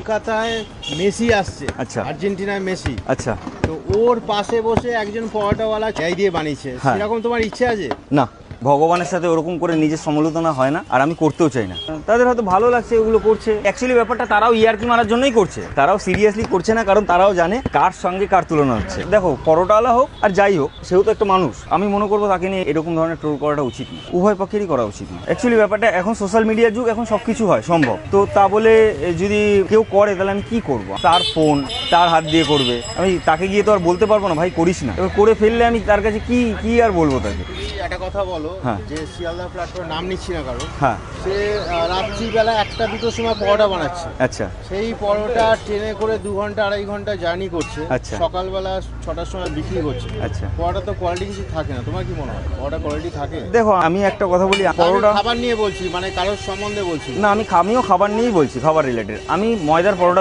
কলকাতায় মেসি আসছে আচ্ছা। আর্জেন্টিনায় মেসি। আচ্ছা। তো ওর পাশে বসে একজন পরোটাওয়ালা চাই দিয়ে বানিয়েছে। হ্যাঁ। সেরকম তোমার ইচ্ছে আছে? না। ভগবানের সাথে ওরকম করে নিজের সমালোচনা হয় না, আর আমি করতেও চাই না। তাদের হয়তো ভালো লাগছে ওগুলো করছে। অ্যাকচুয়ালি ব্যাপারটা তারাও ইয়ারকি মারার জন্যই করছে। তারাও সিরিয়াসলি করছে না, কারণ তারাও জানে কার সঙ্গে কার তুলনা হচ্ছে। দেখো, পরোটাওয়ালা হোক আর যাই হোক, সেও তো একটা মানুষ। আমি মনে করব তাকে নিয়ে এরকম ধরনের ট্রোল করাটা উচিত না। উভয় পক্ষেরই করা উচিত না। অ্যাকচুয়ালি ব্যাপারটা এখন সোশ্যাল মিডিয়ার যুগ, এখন সব কিছু হয়, সম্ভব। তো তা বলে যদি কেউ করে, তাহলে আমি কি করব? তার ফোন তার হাত দিয়ে করবে। আমি তাকে গিয়ে তো আর বলতে পারব না, ভাই করিস না। এবার করে ফেললে আমি তার কাছে কি কি আর বলব তাকে? একটা কথা বলো হ্যাঁ। যে শিয়ালদা প্ল্যাটফর্মে নাম নিচ্ছি না কারও হ্যাঁ। সে রাত্রিবেলা একটা দুটোর সময় পরোটা বানাচ্ছে। আচ্ছা। সেই পরোটা ট্রেনে করে দু ঘণ্টা আড়াই ঘণ্টা জার্নি করছে আচ্ছা। সকালবেলা ছটার সময় বিক্রি করছে। আচ্ছা। পরোটা তো কোয়ালিটি কিছু থাকে না তোমার কি মনে হয়? পরোটা কোয়ালিটি থাকে? দেখো আমি একটা কথা বলি পরোটা খাবার নিয়ে বলছি মানে কারোর সম্বন্ধে বলছি না। না আমি আমিও খাবার নিয়েই বলছি খাবার রিলেটেড আমি ময়দার পরোটা